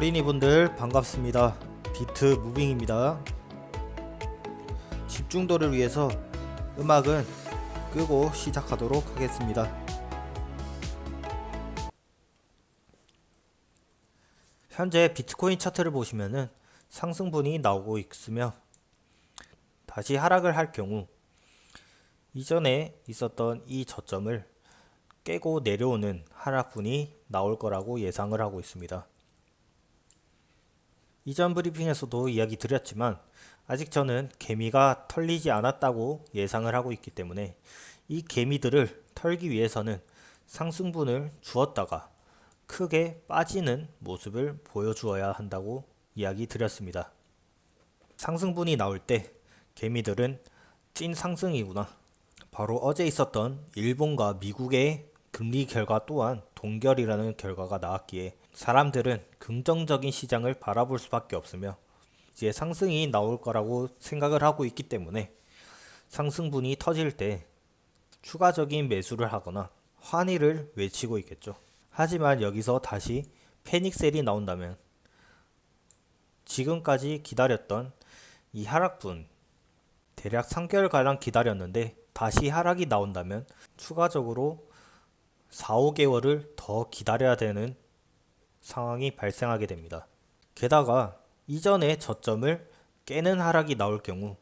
코리니 분들 반갑습니다. 비트 무빙입니다. 집중도를 위해서 음악은 끄고 시작하도록 하겠습니다. 현재 비트코인 차트를 보시면은 상승분이 나오고 있으며 다시 하락을 할 경우 이전에 있었던 이 저점을 깨고 내려오는 하락분이 나올 거라고 예상을 하고 있습니다. 이전 브리핑에서도 이야기 드렸지만 아직 저는 개미가 털리지 않았다고 예상을 하고 있기 때문에 이 개미들을 털기 위해서는 상승분을 주었다가 크게 빠지는 모습을 보여주어야 한다고 이야기 드렸습니다. 상승분이 나올 때 개미들은 찐 상승이구나. 바로 어제 있었던 일본과 미국의 금리 결과 또한 동결이라는 결과가 나왔기에 사람들은 긍정적인 시장을 바라볼 수밖에 없으며 이제 상승이 나올 거라고 생각을 하고 있기 때문에 상승분이 터질 때 추가적인 매수를 하거나 환희를 외치고 있겠죠. 하지만 여기서 다시 패닉셀이 나온다면 지금까지 기다렸던 이 하락분 대략 3개월가량 기다렸는데 다시 하락이 나온다면 추가적으로 4, 5개월을 더 기다려야 되는 상황이 발생하게 됩니다. 게다가 이전의 저점을 깨는 하락이 나올 경우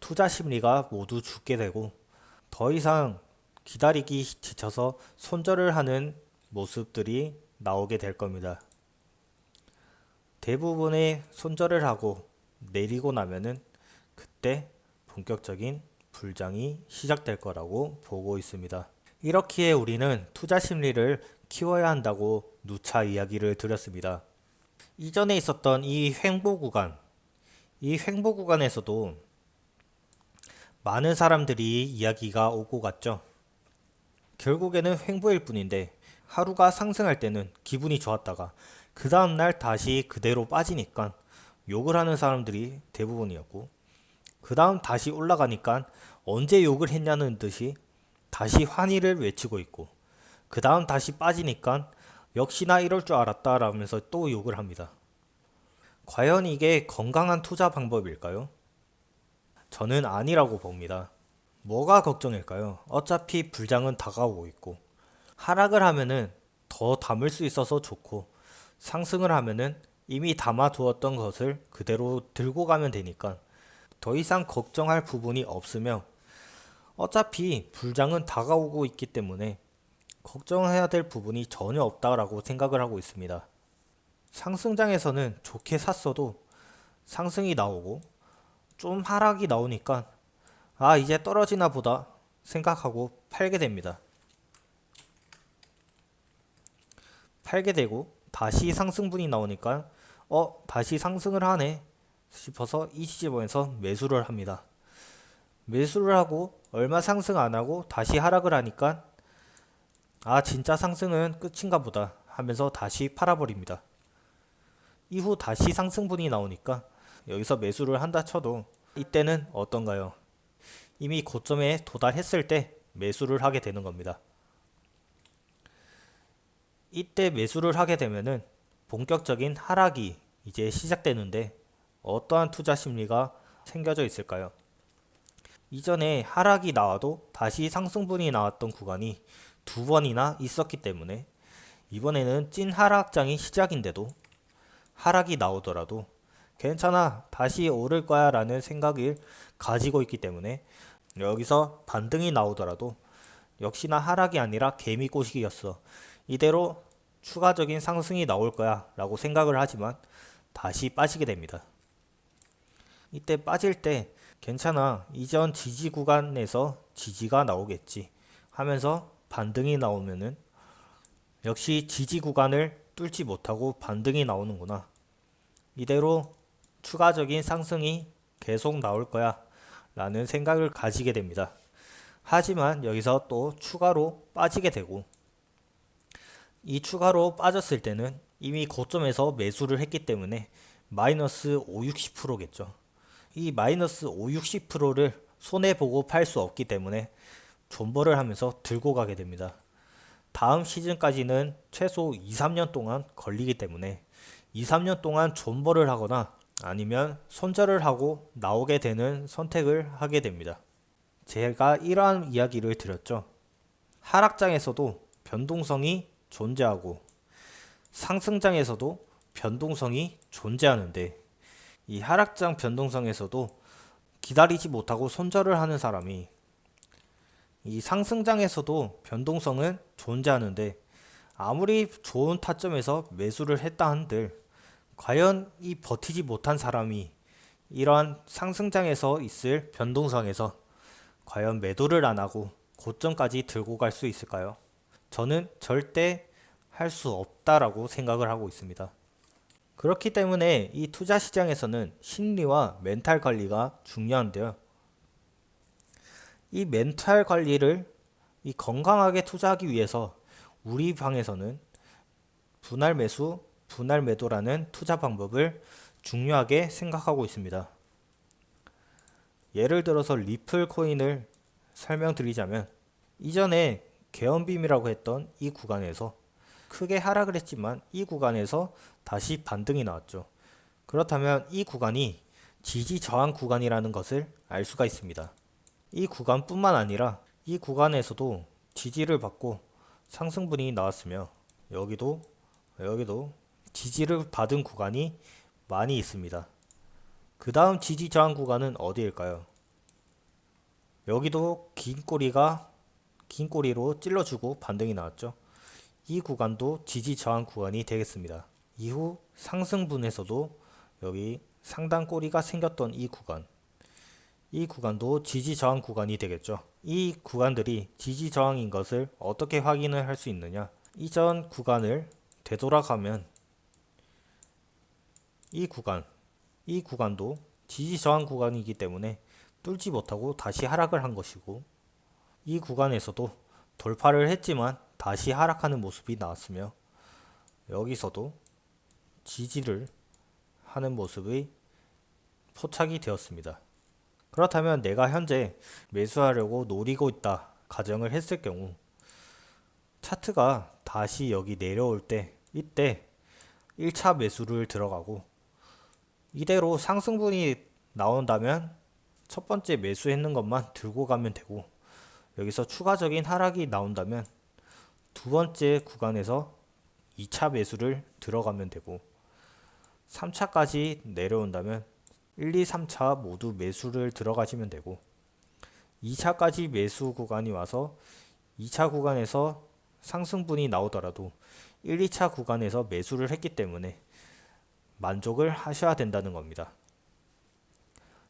투자 심리가 모두 죽게 되고 더 이상 기다리기 지쳐서 손절을 하는 모습들이 나오게 될 겁니다. 대부분의 손절을 하고 내리고 나면은 그때 본격적인 불장이 시작될 거라고 보고 있습니다. 이렇기에 우리는 투자 심리를 키워야 한다고 누차 이야기를 드렸습니다. 이전에 있었던 이 횡보 구간, 이 횡보 구간에서도 많은 사람들이 이야기가 오고 갔죠. 결국에는 횡보일 뿐인데 하루가 상승할 때는 기분이 좋았다가 그 다음날 다시 그대로 빠지니까 욕을 하는 사람들이 대부분이었고 그 다음 다시 올라가니까 언제 욕을 했냐는 듯이 다시 환희를 외치고 있고 그 다음 다시 빠지니까 역시나 이럴 줄 알았다 라면서 또 욕을 합니다. 과연 이게 건강한 투자 방법일까요? 저는 아니라고 봅니다. 뭐가 걱정일까요? 어차피 불장은 다가오고 있고 하락을 하면은 더 담을 수 있어서 좋고 상승을 하면은 이미 담아두었던 것을 그대로 들고 가면 되니까 더 이상 걱정할 부분이 없으며 어차피 불장은 다가오고 있기 때문에 걱정해야 될 부분이 전혀 없다라고 생각을 하고 있습니다. 상승장에서는 좋게 샀어도 상승이 나오고 좀 하락이 나오니까 아 이제 떨어지나 보다 생각하고 팔게 됩니다. 팔게 되고 다시 상승분이 나오니까 어 다시 상승을 하네 싶어서 이 시점에서 매수를 합니다. 매수를 하고 얼마 상승 안 하고 다시 하락을 하니까 아 진짜 상승은 끝인가 보다 하면서 다시 팔아버립니다. 이후 다시 상승분이 나오니까 여기서 매수를 한다 쳐도 이때는 어떤가요? 이미 고점에 도달했을 때 매수를 하게 되는 겁니다. 이때 매수를 하게 되면은 본격적인 하락이 이제 시작되는데 어떠한 투자 심리가 생겨져 있을까요? 이전에 하락이 나와도 다시 상승분이 나왔던 구간이 두 번이나 있었기 때문에 이번에는 찐 하락장이 시작인데도 하락이 나오더라도 괜찮아 다시 오를 거야 라는 생각을 가지고 있기 때문에 여기서 반등이 나오더라도 역시나 하락이 아니라 개미 꼬시기였어. 이대로 추가적인 상승이 나올 거야 라고 생각을 하지만 다시 빠지게 됩니다. 이때 빠질 때 괜찮아 이전 지지 구간에서 지지가 나오겠지 하면서 반등이 나오면은 역시 지지 구간을 뚫지 못하고 반등이 나오는구나 이대로 추가적인 상승이 계속 나올 거야 라는 생각을 가지게 됩니다 하지만 여기서 또 추가로 빠지게 되고 이 추가로 빠졌을 때는 이미 고점에서 매수를 했기 때문에 마이너스 5, 60%겠죠. 이 마이너스 5, 60%를 손해보고 팔 수 없기 때문에 존버를 하면서 들고 가게 됩니다. 다음 시즌까지는 최소 2, 3년 동안 걸리기 때문에 2, 3년 동안 존버를 하거나 아니면 손절을 하고 나오게 되는 선택을 하게 됩니다. 제가 이러한 이야기를 드렸죠. 하락장에서도 변동성이 존재하고 상승장에서도 변동성이 존재하는데 이 하락장 변동성에서도 기다리지 못하고 손절을 하는 사람이 이 상승장에서도 변동성은 존재하는데 아무리 좋은 타점에서 매수를 했다 한들 과연 이 버티지 못한 사람이 이러한 상승장에서 있을 변동성에서 과연 매도를 안 하고 고점까지 들고 갈 수 있을까요? 저는 절대 할 수 없다라고 생각을 하고 있습니다. 그렇기 때문에 이 투자 시장에서는 심리와 멘탈 관리가 중요한데요. 이 멘탈 관리를 이 건강하게 투자하기 위해서 우리 방에서는 분할 매수, 분할 매도라는 투자 방법을 중요하게 생각하고 있습니다. 예를 들어서 리플 코인을 설명드리자면 이전에 개연빔이라고 했던 이 구간에서 크게 하락을 했지만 이 구간에서 다시 반등이 나왔죠. 그렇다면 이 구간이 지지 저항 구간이라는 것을 알 수가 있습니다. 이 구간뿐만 아니라 이 구간에서도 지지를 받고 상승분이 나왔으며 여기도 여기도 지지를 받은 구간이 많이 있습니다. 그 다음 지지 저항 구간은 어디일까요? 여기도 긴 꼬리가 긴 꼬리로 찔러주고 반등이 나왔죠. 이 구간도 지지 저항 구간이 되겠습니다. 이후 상승분에서도 여기 상단 꼬리가 생겼던 이 구간 이 구간도 지지 저항 구간이 되겠죠. 이 구간들이 지지 저항인 것을 어떻게 확인을 할 수 있느냐? 이전 구간을 되돌아가면 이 구간, 이 구간도 지지 저항 구간이기 때문에 뚫지 못하고 다시 하락을 한 것이고 이 구간에서도 돌파를 했지만 다시 하락하는 모습이 나왔으며 여기서도 지지를 하는 모습이 포착이 되었습니다. 그렇다면 내가 현재 매수하려고 노리고 있다 가정을 했을 경우 차트가 다시 여기 내려올 때 이때 1차 매수를 들어가고 이대로 상승분이 나온다면 첫 번째 매수했는 것만 들고 가면 되고 여기서 추가적인 하락이 나온다면 두 번째 구간에서 2차 매수를 들어가면 되고 3차까지 내려온다면 1, 2, 3차 모두 매수를 들어가시면 되고 2차까지 매수 구간이 와서 2차 구간에서 상승분이 나오더라도 1, 2차 구간에서 매수를 했기 때문에 만족을 하셔야 된다는 겁니다.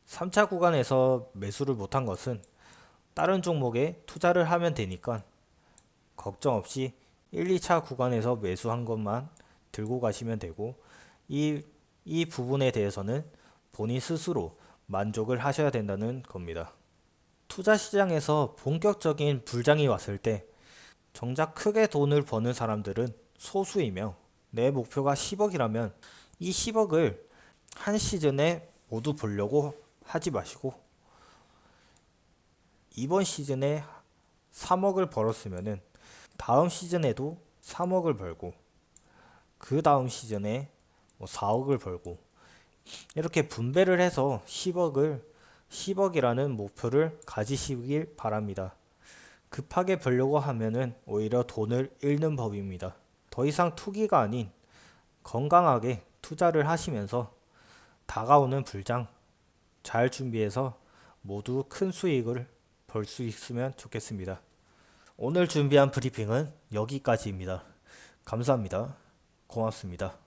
3차 구간에서 매수를 못한 것은 다른 종목에 투자를 하면 되니까 걱정 없이 1, 2차 구간에서 매수한 것만 들고 가시면 되고 이, 이 부분에 대해서는 본인 스스로 만족을 하셔야 된다는 겁니다. 투자 시장에서 본격적인 불장이 왔을 때 정작 크게 돈을 버는 사람들은 소수이며 내 목표가 10억이라면 이 10억을 한 시즌에 모두 보려고 하지 마시고 이번 시즌에 3억을 벌었으면은 다음 시즌에도 3억을 벌고 그 다음 시즌에 뭐 4억을 벌고 이렇게 분배를 해서 10억을 10억이라는 목표를 가지시길 바랍니다. 급하게 벌려고 하면은 오히려 돈을 잃는 법입니다. 더 이상 투기가 아닌 건강하게 투자를 하시면서 다가오는 불장 잘 준비해서 모두 큰 수익을 벌 수 있으면 좋겠습니다. 오늘 준비한 브리핑은 여기까지입니다. 감사합니다. 고맙습니다.